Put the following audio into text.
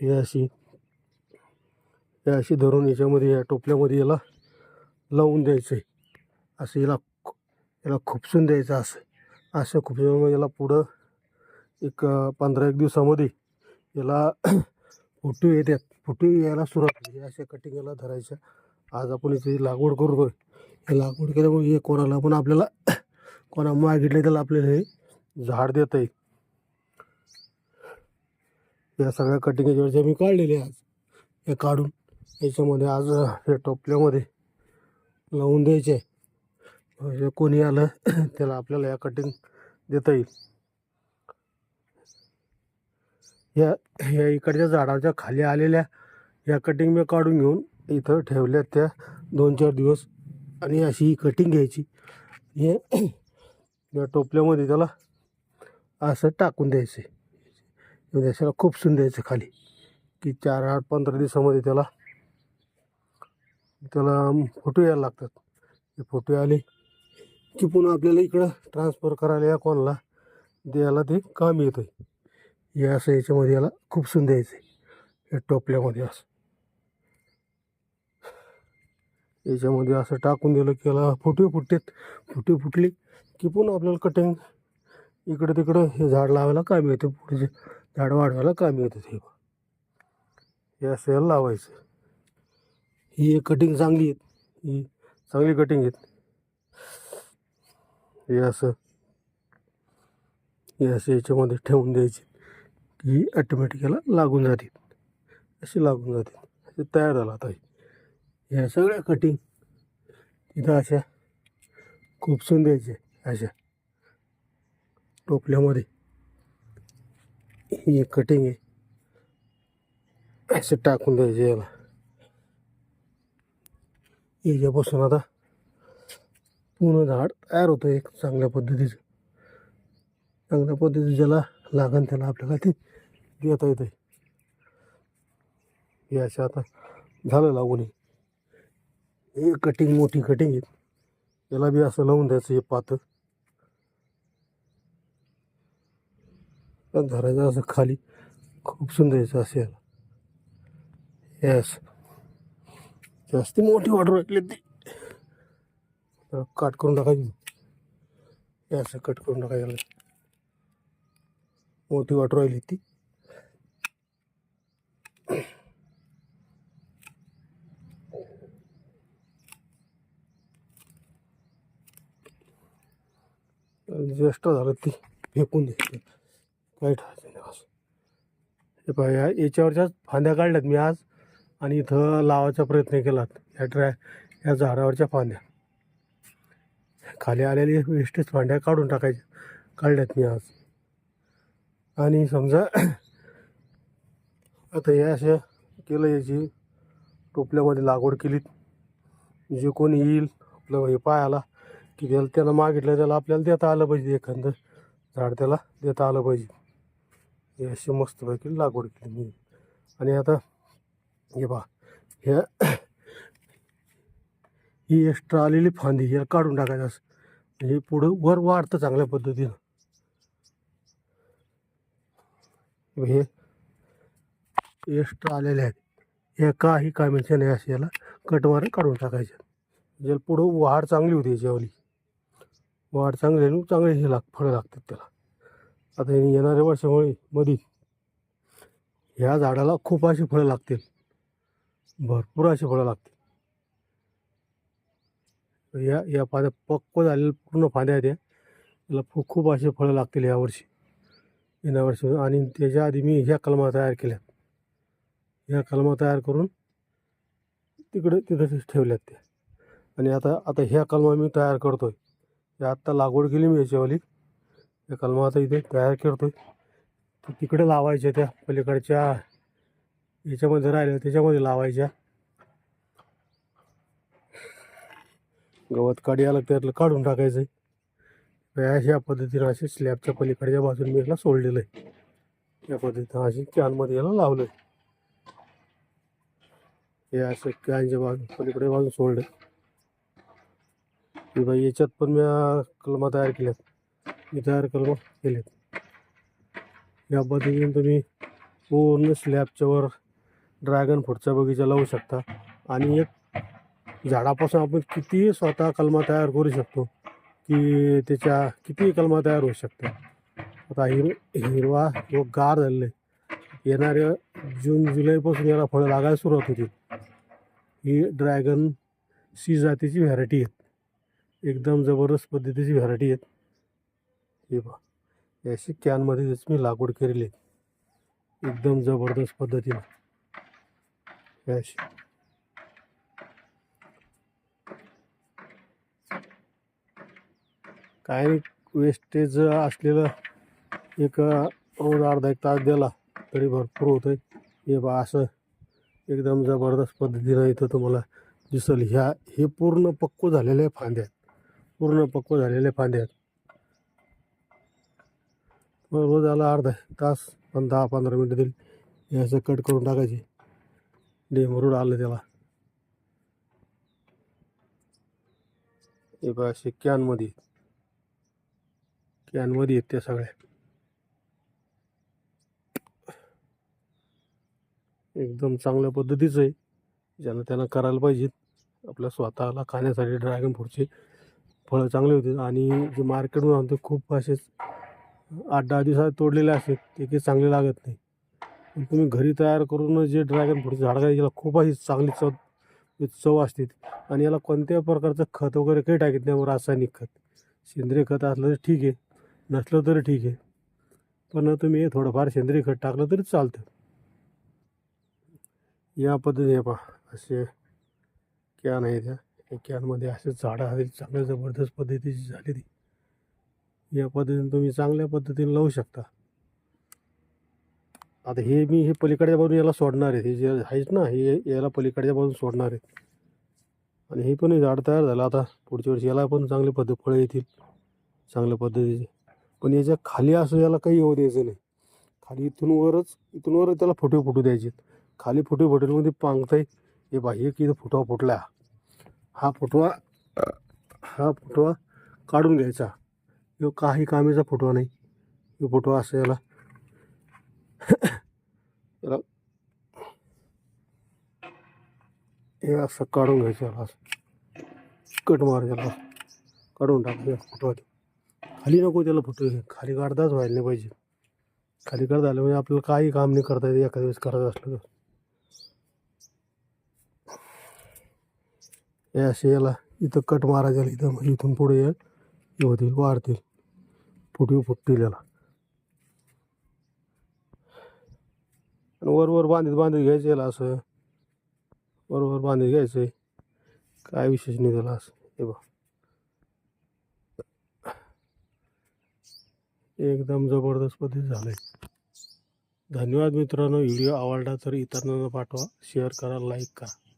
हे अशी हे अशी धरून याच्यामध्ये या टोपल्यामध्ये याला लावून द्यायचं. आहे असं याला याला खुपसून द्यायचं असं. असं खुपसून याला पुढं एक पंधरा एक दिवसामध्ये याला फुटू येतात फुटू यायला सुरुवात होते अशा कटिंग याला धरायच्या. आज आपण इथे लागवड करतो हे लागवड केल्यामुळे हे कोणाला पण आपल्याला कोणा मागितलं त्याला आपल्याला हे झाड देता येईल या सगळ्या कटिंग ज्या मी काढलेले आज. हे काढून याच्यामध्ये आज हे टोपल्यामध्ये लावून द्यायचे. आहे म्हणजे कोणी आलं त्याला आपल्याला या कटिंग देता येईल. या या इकडच्या झाडाच्या खाली आलेल्या या कटिंग मी काढून घेऊन इथं ठेवल्या त्या दोन चार दिवस. आणि अशी ही कटिंग घ्यायची. हे या टोपल्यामध्ये त्याला असं टाकून द्यायचं. म्हणजे आहे खूप खुपसून द्यायचं खाली. की चार आठ पंधरा दिवसामध्ये त्याला त्याला फोटो यायला लागतात. ते फोटो आले की पुन्हा आपल्याला इकडं ट्रान्सफर करायला या कोणाला द्यायला ते काम येतं हे असं याच्यामध्ये याला खूप खुपसून द्यायचं आहे या टोपल्यामध्ये असं. याच्यामध्ये असं टाकून दिलं की याला फुटे फुटतात फुटे फुटले की पुन्हा आपल्याला कटिंग इकडं तिकडं हे झाड लावायला काम येतं पुढचे. झाड वाढवायला काम येतं हे हे असं लावायचं. ही एक कटिंग चांगली आहेत. ही चांगली कटिंग आहेत. हे असं. हे असं याच्यामध्ये ठेवून द्यायची. ही ॲटोमॅटिकला याला लागून जातील अशी लागून जाते. असे तयार झाला आता हे. ह्या सगळ्या कटिंग तिथं अशा खुपसून द्यायच्या अशा टोपल्यामध्ये. ही। एक कटिंग आहे असे टाकून द्यायचे याला याच्यापासून आता पूर्ण झाड तयार होतं एक चांगल्या पद्धतीचं। चांगल्या पद्धतीचं ज्याला लागन त्याला आपल्याला ते देता येतं हे असं आता झालं लागून हे. हे कटिंग मोठी कटिंग आहे. याला बी असं लावून द्यायचं हे पातं. धरायचं असं खाली. खूप सुंदर असं असेल हे जास्त जास्ती मोठी वाटर वाटली ती. कट करून टाकायची. हे असं कट करून टाकायला मोठी वाटर राहिली ती. ज्येष्ठ झालं ती. फेकून द्यायची काय हे पहा या याच्यावरच्याच फांद्या काढल्यात मी आज आणि इथं लावायचा प्रयत्न केलात. या ट्रॅ या झाडावरच्या फांद्या. खाली आलेली वेस्टेज फांद्या काढून टाकायच्या काढल्यात मी आज. आणि समजा आता हे असं केलं याची टोपल्यामध्ये लागवड केलीत. जे कोणी येईल आपलं हे पायाला की त्याला त्याला मागितलं त्याला आपल्याला देता आलं पाहिजे एखादं झाड त्याला देता आलं पाहिजे. हे अशी मस्तपैकी लागवड केली. मी आणि आता हे बा ह्या ही एक्स्ट्रा आलेली फांदी ह्या काढून टाकायचं असं. म्हणजे पुढं वर वाढतं चांगल्या पद्धतीनं. हे एक्स्ट्रा आलेले आहेत. हे काही कामाचे नाही असे याला कटमार काढून टाकायचे. ज्याला पुढं वाढ चांगली होती याच्यावाली. वाढ चांगली आहे चांगले हे लाग फळं लागतात त्याला. आता येणाऱ्या वर्षामुळे मध्ये ह्या झाडाला खूप अशी फळं लागतील. भरपूर अशी फळं लागतील. या या फांद्या पक्व झालेल्या पूर्ण फांद्या आहेत त्याला याला खूप खूप अशी फळं लागतील यावर्षी येण्या वर्षी. आणि त्याच्या आधी मी ह्या कलमा तयार केल्या. ह्या कलमा तयार करून तिकडे तिथं ठेवल्यात त्या. आणि आता आता ह्या कलमा मी तयार करतो या आत्ता लागवड केली मी याच्यावाली. त्या कलमा आता इथे तयार करतोय. तिकडे लावायच्या त्या पलीकडच्या याच्यामध्ये राहिल्या त्याच्यामध्ये लावायच्या. गवत काढी आलं त्यातलं काढून टाकायचं अशा पद्धतीनं असे स्लॅबच्या पलीकडच्या बाजूने मी याला सोडलेलं आहे या पद्धतीनं अशी कॅनमध्ये याला लावलं आहे हे असं कॅनच्या बाजू पलीकडे बाजून सोडलं की बाई याच्यात पण मी कलमा तयार केल्यात. मी तयार कलम केलेत. या पद्धतीने तुम्ही पूर्ण स्लॅबच्या वर ड्रॅगन फ्रूटचा बगीचा लावू शकता. आणि एक झाडापासून आपण कितीही स्वतः कलमा तयार करू शकतो की त्याच्या कितीही कलमा तयार होऊ शकतात आता हिर हिरवा व गार झालेलं आहे. येणाऱ्या जून जुलैपासून याला फळं लागायला सुरुवात होती ही ड्रॅगन सी जातीची व्हॅरायटी आहेत. एकदम जबरदस्त पद्धतीची व्हरायटी आहेत. हे पहा याशी अशी कॅनमध्ये मी लागवड केलेली एकदम जबरदस्त पद्धतीनं. याशी अशी काय वेस्टेज असलेलं एक रोज अर्धा एक तास दिला तरी भरपूर होतं हे बा असं एकदम जबरदस्त पद्धतीनं इथं तुम्हाला दिसल. ह्या हे पूर्ण पक्व झालेले फांद्या आहेत पूर्ण पक्व झालेले फांद्या आहेत मग रोज आला अर्धा तास पण दहा पंधरा मिनटं देईल हे असं कट करून टाकायचे. डेमरूड आलं त्याला. हे बघा असे कॅनमध्ये कॅनमध्ये आहेत. त्या सगळ्या. एकदम चांगल्या पद्धतीचं आहे. ज्यांना त्यांना करायला पाहिजेत. आपल्या स्वतःला खाण्यासाठी ड्रॅगन फ्रूटचे फळं चांगले होते. आणि जे मार्केटमध्ये आणतो खूप असेच आठ दहा दिवसात तोडलेले असतात ते काही चांगले लागत नाही. पण तुम्ही घरी तयार करून जे ड्रॅगन फ्रूटचे झाड काय याला खूप अशी चांगली चव चव असते. आणि याला कोणत्याही प्रकारचं खत वगैरे काही टाकत नाही रासायनिक खत. सेंद्रिय खत असलं तर ठीक आहे नसलं तरी ठीक आहे. पण तुम्ही थोडंफार सेंद्रिय खत टाकलं तरी चालतं. या पद्धतीने पहा असे कॅन आहे त्या कॅनमध्ये असे झाडं आहेत चांगल्या जबरदस्त पद्धतीची झाली ती या पद्धतीने तुम्ही चांगल्या पद्धतीने लावू शकता. आता हे मी हे पलीकडच्या बाजून याला सोडणार आहे. हे जे आहेच ना हे याला पलीकडच्या बाजून सोडणार आहे आणि हे पण झाड तयार झालं. आता पुढच्या वर्षी याला पण चांगले पद्धत फळं येतील. चांगल्या पद्धतीचे. पण याच्या खाली असं याला काही येऊ द्यायचं नाही. खाली इथून वरच इथून वरच त्याला फुटे फुटू द्यायचे खाली फुटे फुटेलमध्ये पांगताय हे बाह्य की इथं फुटवा फुटला. हा फुटवा हा फुटवा काढून घ्यायचा. यो काही कामेचा फोटो नाही. यो फोटो असं याला. याला. हे असं काढून घ्यायचं याला असं. कट मार याला. काढून टाकायचं फोटो खाली नको त्याला फोटो खाली काढताच व्हायला नाही पाहिजे. खाली करता आलं म्हणजे आपल्याला काही काम नाही करता येते. एखाद्या वेळेस करायचं असलं तर. हे असे याला इथं कट मारायचं इथं. इथून पुढे येईल होतील वाढतील. फुटवी फुटतील याला आणि वरवर बांधीत बांधित बांधित घ्यायचं याला असं. वरवर वर बांधित घ्यायचं काय विशेष नाही त्याला असं. हे बघ. एकदम जबरदस्त पद्धती झालंय. धन्यवाद मित्रांनो. व्हिडिओ आवडला तर इतरांना पाठवा. शेअर करा लाईक करा.